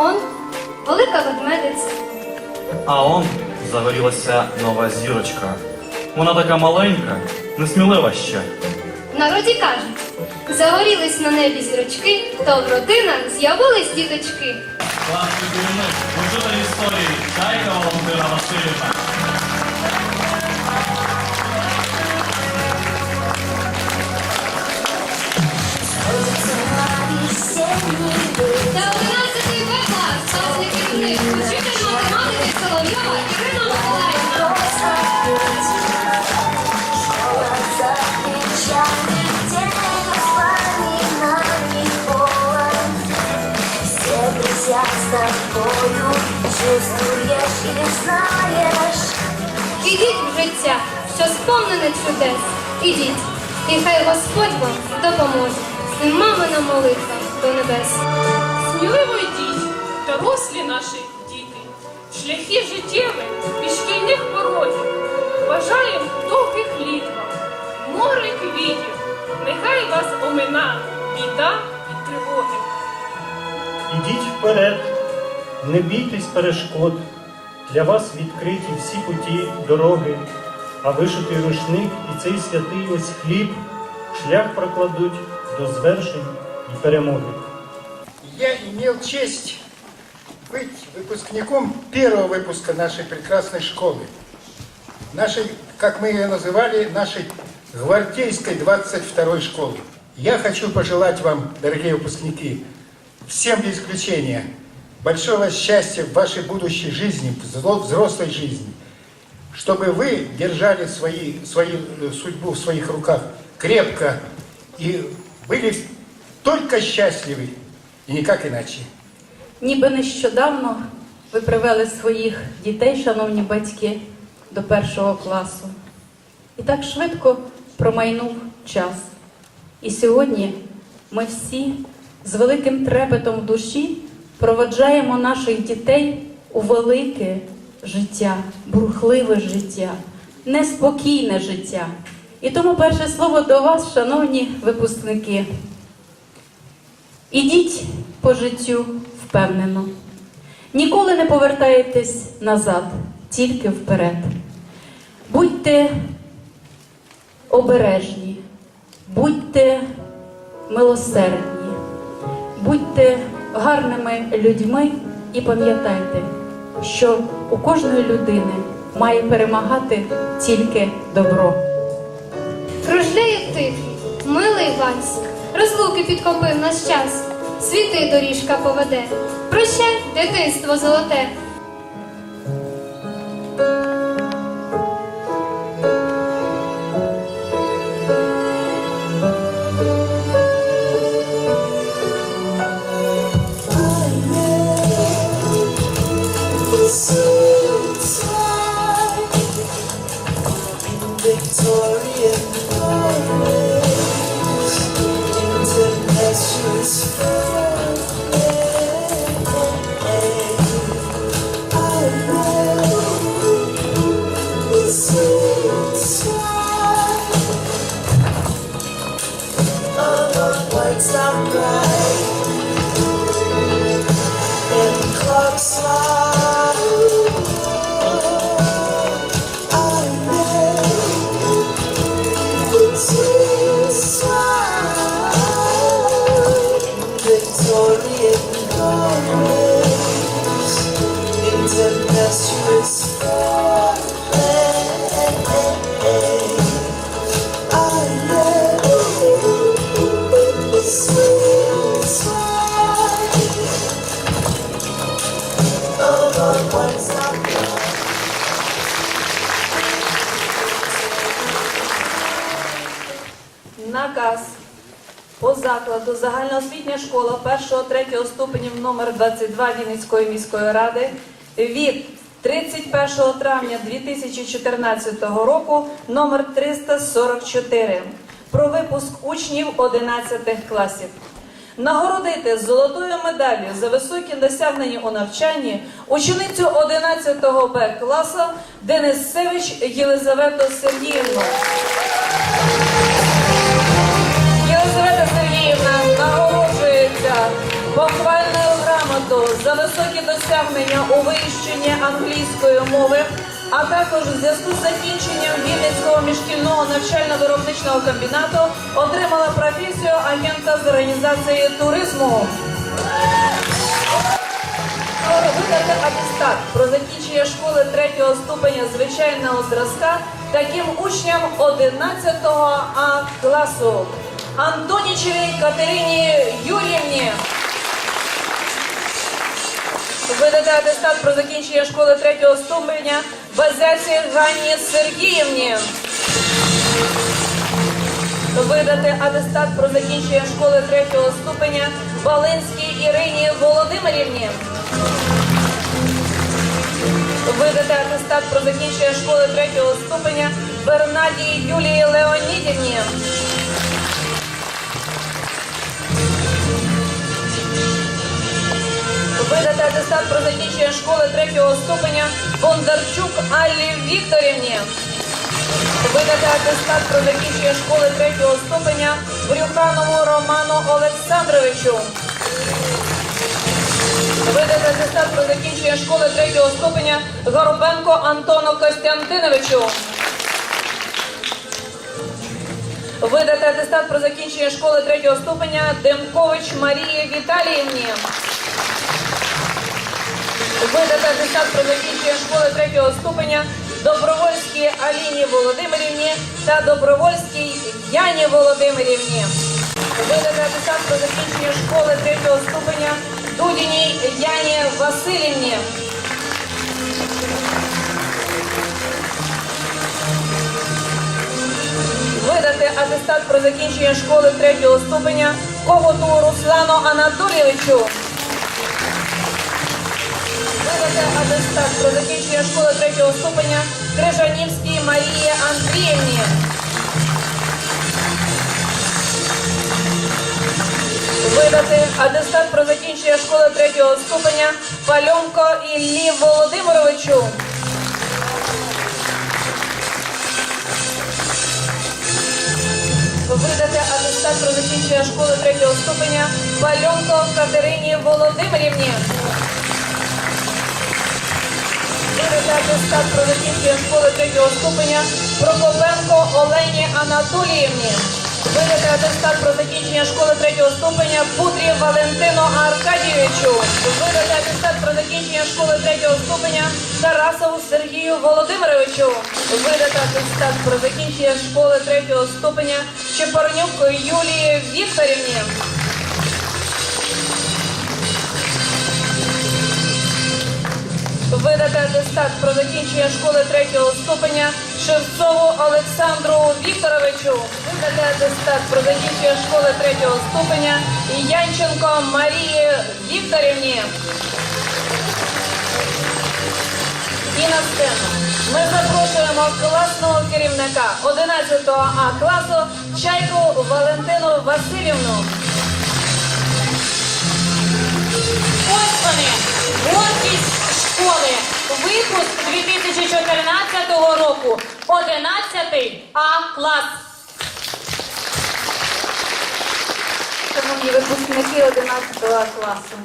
Он велика ведмедиця, А он загорілася нова зірочка. Вона така маленька, несмілива ще. В народі кажуть, загорілись на небі зірочки, то в родинах з'явились діточки. Класний керівник, учитель історії, Чайка Володимира Васильівна. Миколаївна. С тобою чувствуешь и знаешь Ідіть в життя, що сповнене чудес. Ідіть, і хай Господь вам допоможе. Ним мамина молитва до небес. Сміливо йдіть, дорослі наші шляхи життєві і шкільних порогів. Бажаєм довгих літ вам, море квітів, нехай вас омина біда і тривоги. Ідіть вперед, не бійтесь перешкод. Для вас відкриті всі путі дороги, а вишитий рушник і цей святий ось хліб шлях прокладуть до звершень і перемоги. Я имел честь быть выпускником первого выпуска нашей прекрасной школы. Нашей, как мы ее называли, нашей гвардейской 22 школы. Я хочу пожелать вам, дорогие выпускники, всем без исключения, большого счастья в вашей будущей жизни, в взро- взрослой жизни, чтобы вы держали свои, свою э, судьбу в своих руках крепко и были только счастливы, и никак иначе. Ніби нещодавно ви привели своїх дітей, шановні батьки, до першого класу. І так швидко промайнув час. І сьогодні ми всі з великим трепетом в душі проводжаємо наших дітей у велике життя, бурхливе життя, неспокійне життя. І тому перше слово до вас, шановні випускники. Ідіть по життю впевнено. Ніколи не повертайтесь назад, тільки вперед. Будьте обережні, будьте милосердні, будьте гарними людьми і пам'ятайте, що у кожної людини має перемагати тільки добро. Кружляє тихий, милий вальс, розлуки підкопив наш час, світи доріжка поведе. Прощай, дитинство золоте. Victorian glories, tempestuous Наказ по закладу загальноосвітня школа 1-3 ступенів номер 22 Вінницької міської ради від 31 травня 2014 року номер 344 про випуск учнів 11 класів. Нагородити золотою медаллю за високі досягнення у навчанні ученицю 11 Б класу Денисевич Єлизавету Сергіївну. Досягнення у вивченні англійської мови, а також в зв'язку з закінченням Вінницького міжшкільного навчально-виробничного комбінату отримала професію агента з організації туризму. Видати атестат про закінчення школи третього ступеня звичайного зразка таким учням 11 А класу Антонічевій Катерині Юріївні. Видати атестат про закінчення школи третього ступеня Базяці Ганні Сергіївні. Видати атестат про закінчення школи третього ступеня Балинській Ірині Володимирівні. Видати атестат про закінчення школи третього ступеня Бернадії Юлії Леонідівні. Видати атестат про закінчення школи третього ступеня Бондарчук Аллі Вікторівні. Видати атестат про закінчення школи третього ступеня Брюханову Роману Олександровичу. Видати атестат про закінчення школи третього ступеня Горобенко Антону Костянтиновичу. Видати атестат про закінчення школи третього ступеня Демкович Марії Віталіївні. Видати атестат про закінчення школи третього ступеня Добровольській Аліні Володимирівні та Добровольській Яні Володимирівні. Видати атестат про закінчення школи третього ступеня Дудіній Яні Васильівні. Видати атестат про закінчення школи третього ступеня Коготу Руслану Анатолійовичу. Видати атестат про закінчення школи третього ступеня Крижанівській Марії Андріївні. Видати атестат про закінчення школи третього ступеня Пальонко Іллі Володимировичу. Видати атестат про закінчення школи третього ступеня Пальонко Катерині Володимирівні. Про закінчення школи третього ступеня Прокопенко Олені Анатоліївні. Видати атестат про закінчення школи третього ступеня Путрі Валентину Аркадійовичу. Видати атестат про закінчення школи третього ступеня Тарасову Сергію Володимировичу. Видати атестат про закінчення школи третього ступеня Чепорнюк Юлії Вікторівні. Видати атестат про закінчення школи третього ступеня Шевцову Олександру Вікторовичу. Видати атестат про закінчення школи третього ступеня Янченко Марії Вікторівні. І на сцену ми запрошуємо класного керівника 11 А класу Чайку Валентину Васильівну. Ось вони, гордість школи. Випуск 2014 року. 11 А клас. Шановні випускники 11 класу,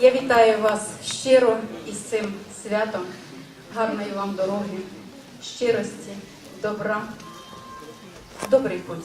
я вітаю вас щиро із цим святом. Гарної вам дороги, щирості, добра. Добрий путь.